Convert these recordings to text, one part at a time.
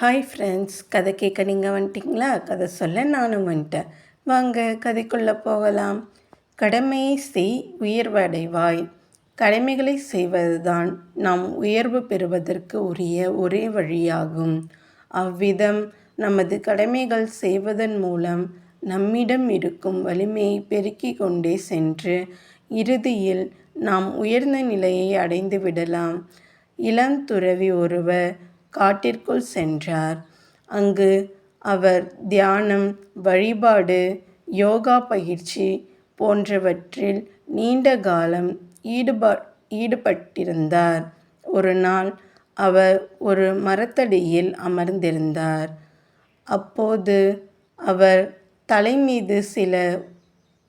Hi friends கதை கேட்க நீங்கள் வந்துட்டிங்களா? கதை சொல்ல நானும் வந்துட்டேன். வாங்க கதைக்குள்ளே போகலாம். கடமையை செய் உயர்வடைவாய் கடமைகளை செய்வதுதான் நாம் உயர்வு பெறுவதற்கு உரிய ஒரே வழியாகும். அவ்விதம் நமது கடமைகள் செய்வதன் மூலம் நம்மிடம் இருக்கும் வலிமையை பெருக்கிக் கொண்டே சென்று இறுதியில் நாம் உயர்ந்த நிலையை அடைந்து விடலாம். இளந்துறவி ஒருவர் காட்டிற்குள் சென்றார். அங்கு அவர் தியானம் வழிபாடு யோகா பயிற்சி போன்றவற்றில் நீண்ட காலம் ஈடுபா ஈடுபட்டிருந்தார். ஒரு நாள் அவர் ஒரு மரத்தடியில் அமர்ந்திருந்தார். அப்போது அவர் தலைமீது சில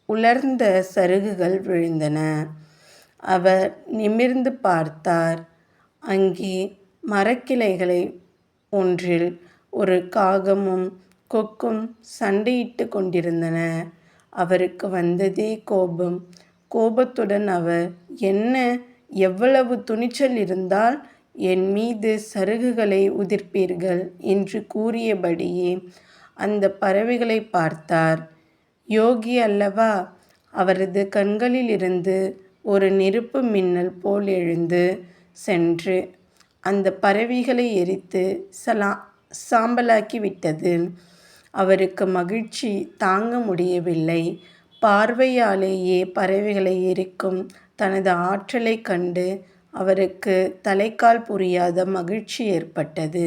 உலர்ந்த சருகுகள் விழுந்தன. அவர் நிமிர்ந்து பார்த்தார். அங்கே மரக்கிளைகளை ஒன்றில் ஒரு காகமும் கொக்கும் சண்டையிட்டு கொண்டிருந்தன. அவருக்கு வந்ததே கோபம். கோபத்துடன் அவர் என்ன? எவ்வளவு துணிச்சல் இருந்தால் என் மீது சருகுகளை உதிர்ப்பீர்கள்? என்று கூறியபடியே அந்த பறவைகளை பார்த்தார். யோகி அல்லவா அவரது கண்களிலிருந்து ஒரு நெருப்பு மின்னல் போல் எழுந்து சென்று அந்த பறவைகளை எரித்து சலா சாம்பலாக்கி விட்டது அவருக்கு மகிழ்ச்சி தாங்க முடியவில்லை. பார்வையாலேயே பறவைகளை எரிக்கும் தனது ஆற்றலை கண்டு அவருக்கு தலைக்கால் புரியாத மகிழ்ச்சி ஏற்பட்டது.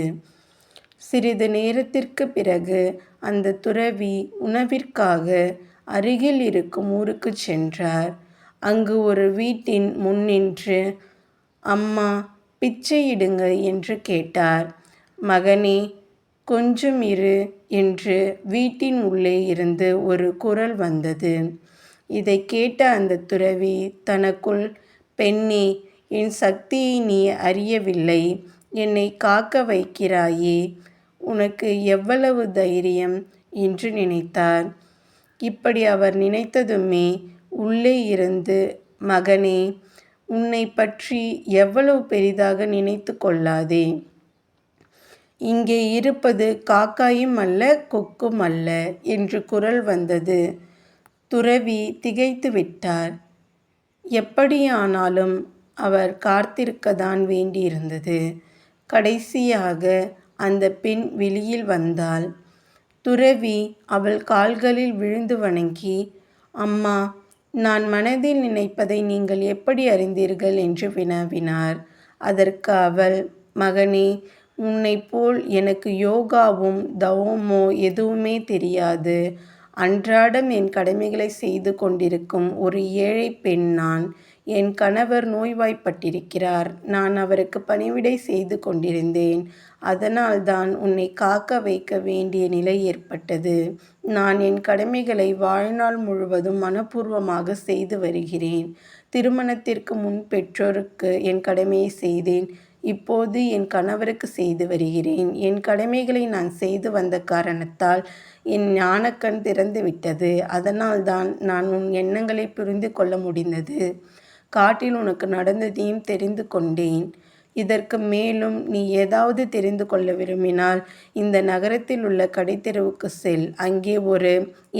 சிறிது நேரத்திற்கு பிறகு அந்த துறவி உணவிற்காக அருகில் இருக்கும் ஊருக்கு சென்றார். அங்கு ஒரு வீட்டின் முன்னின்று அம்மா பிச்சையிடுங்க என்று கேட்டார். மகனே கொஞ்சம் இரு என்று வீட்டின் உள்ளே இருந்து ஒரு குரல் வந்தது. இதை கேட்ட அந்த துறவி தனக்குள் பெண்ணே என் சக்தியை நீ அறியவில்லை. என்னை காக்க வைக்கிறாயே உனக்கு எவ்வளவு தைரியம்? என்று நினைத்தார். இப்படி அவர் நினைத்ததுமே உள்ளே இருந்து மகனே உன்னை பற்றி எவ்வளவு பெரிதாக நினைத்து கொள்ளாதே. இங்கே இருப்பது காக்காயும் அல்ல கொக்கும் அல்ல என்று குரல் வந்தது. துறவி திகைத்து விட்டார். எப்படியானாலும் அவர் காத்திருக்கத்தான் வேண்டியிருந்தது. கடைசியாக அந்த பெண் வெளியில் வந்தாள். துறவி அவள் கால்களில் விழுந்து வணங்கி அம்மா நான் மனதில் நினைப்பதை நீங்கள் எப்படி அறிந்தீர்கள்? என்று வினவினார். அதற்கு அவள் மகனே உன்னை போல் எனக்கு யோகாவும் தவமோ எதுவுமே தெரியாது. அன்றாடம் என் கடமைகளை செய்து கொண்டிருக்கும் ஒரு ஏழை பெண் நான் என் கணவர் நோய்வாய்ப்பட்டிருக்கிறார். நான் அவருக்கு பணிவிடை செய்து கொண்டிருந்தேன். அதனால்தான் உன்னை காக்க வைக்க வேண்டிய நிலை ஏற்பட்டது. நான் என் கடமைகளை வாழ்நாள் முழுவதும் மனப்பூர்வமாக செய்து வருகிறேன். திருமணத்திற்கு முன் பெற்றோருக்கு என் கடமையை செய்தேன். இப்போது என் கணவருக்கு செய்து வருகிறேன். என் கடமைகளை நான் செய்து வந்த காரணத்தால் என் ஞானக்கண் திறந்து விட்டது அதனால்தான் நான் உன் எண்ணங்களை புரிந்து கொள்ள முடிந்தது. காட்டில் உனக்கு நடந்ததையும் தெரிந்து கொண்டேன். இதற்கு மேலும் நீ ஏதாவது தெரிந்து கொள்ள விரும்பினால் இந்த நகரத்தில் உள்ள கடைத்தெருவுக்கு செல். அங்கே ஒரு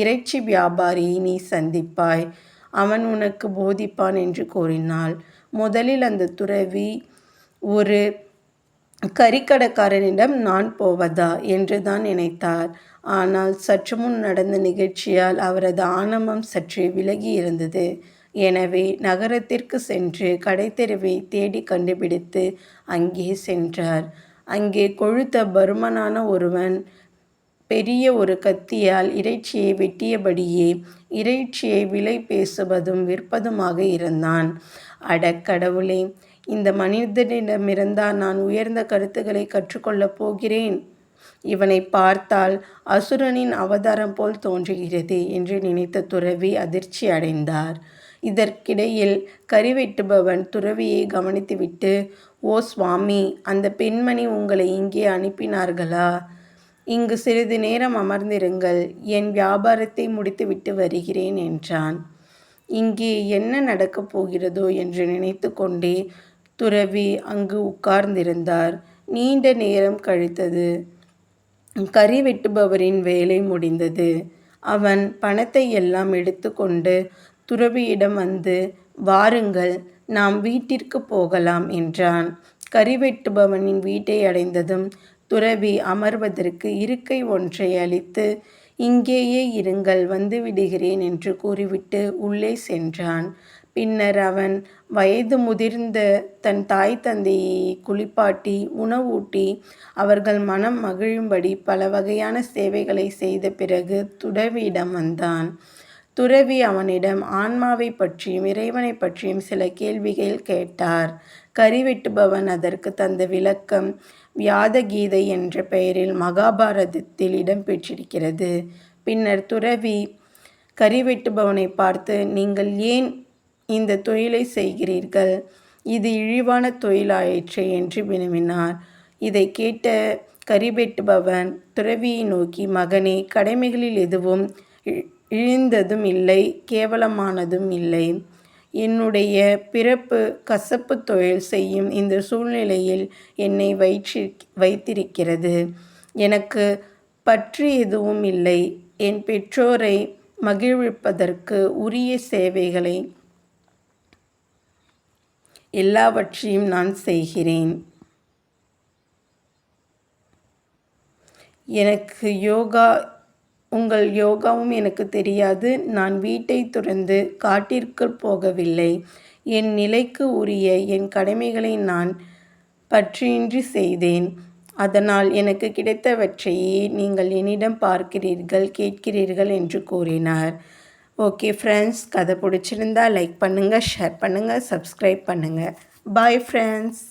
இறைச்சி வியாபாரியை நீ சந்திப்பாய். அவன் உனக்கு போதிப்பான் என்று கூறினாள். முதலில் அந்த துறவி ஒரு கறிக்கடைக்காரனிடம் நான் போவதா? என்று தான் நினைத்தார். ஆனால் சற்று முன் நடந்த நிகழ்ச்சியால் அவரது ஆணவம் சற்று விலகி இருந்தது. எனவே நகரத்திற்கு சென்று கடைத்தெருவை தேடி கண்டுபிடித்து அங்கே சென்றார். அங்கே கொழுத்த பருமனான ஒருவன் பெரிய ஒரு கத்தியால் இறைச்சியை வெட்டியபடியே இறைச்சியை விலை பேசுவதும் விற்பதுமாக இருந்தான். அடக்கடவுளே இந்த மனிதனிடமிருந்தா நான் உயர்ந்த கருத்துக்களை கற்றுக்கொள்ளப் போகிறேன். இவனை பார்த்தால் அசுரனின் அவதாரம் போல் தோன்றுகிறது என்று நினைத்த துறவி அதிர்ச்சி அடைந்தார். இதற்கிடையில் கறிவெட்டுபவன் துறவியை கவனித்துவிட்டு ஓ சுவாமி அந்த பெண்மணி உங்களை இங்கே அனுப்பினார்களா? இங்கு சிறிது நேரம் அமர்ந்திருங்கள் என் வியாபாரத்தை முடித்துவிட்டு வருகிறேன் என்றான். இங்கே என்ன நடக்கப் போகிறதோ என்று நினைத்து கொண்டே துறவி அங்கு உட்கார்ந்திருந்தார். நீண்ட நேரம் கழித்தது. கறி வெட்டுபவரின் வேலை முடிந்தது. அவன் பணத்தை எல்லாம் எடுத்துக்கொண்டு துறவியிடம் வந்து வாருங்கள் நாம் வீட்டிற்கு போகலாம் என்றான். கறிவெட்டுபவனின் வீட்டை அடைந்ததும் துறவி அமர்வதற்கு இருக்கை ஒன்றை அளித்து இங்கேயே இருங்கள் வந்துவிடுகிறேன் என்று கூறிவிட்டு உள்ளே சென்றான். பின்னர் அவன் வயது முதிர்ந்த தன் தாய் தந்தையை குளிப்பாட்டி உணவூட்டி அவர்கள் மனம் மகிழும்படி பல வகையான சேவைகளை செய்த பிறகு துறவியிடம் வந்தான். துறவி அவனிடம் ஆன்மாவைப் பற்றியும் இறைவனைப் பற்றியும் சில கேள்விகள் கேட்டார். கறி வெட்டுபவன் தந்த விளக்கம் வியாத கீதை என்ற பெயரில் மகாபாரதத்தில் இடம்பெற்றிருக்கிறது. பின்னர் துறவி கரிவெட்டுபவனைப் பார்த்து நீங்கள் ஏன் இந்த தொழிலை செய்கிறீர்கள்? இது இழிவான தொழிலாயிற்று என்று வினவினார். இதை கேட்ட கறி வெட்டுபவன் துறவியை நோக்கி மகனே கடமைகளில் எதுவும் இழிந்ததும் இல்லை கேவலமானதும் இல்லை. என்னுடைய பிறப்பு கசப்பு தொழில் செய்யும் இந்த சூழ்நிலையில் என்னை வைத்திருக்கிறது. எனக்கு பற்று எதுவும் இல்லை. என் பெற்றோரை மகிழ்விப்பதற்கு உரிய சேவைகளை எல்லாவற்றையும் நான் செய்கிறேன். எனக்கு யோகா உங்கள் யோகாவும் எனக்கு தெரியாது. நான் வீட்டை துறந்து காட்டிற்கு போகவில்லை. என் நிலைக்கு உரிய என் கடமைகளை நான் பற்றியின்றி செய்தேன். அதனால் எனக்கு கிடைத்தவற்றையே நீங்கள் என்னிடம் பார்க்கிறீர்கள் கேட்கிறீர்கள் என்று கூறினார். ஓகே ஃப்ரெண்ட்ஸ் கதை பிடிச்சிருந்தா லைக் பண்ணுங்கள் ஷேர் பண்ணுங்கள் சப்ஸ்கிரைப் பண்ணுங்கள் பாய் ஃப்ரெண்ட்ஸ்.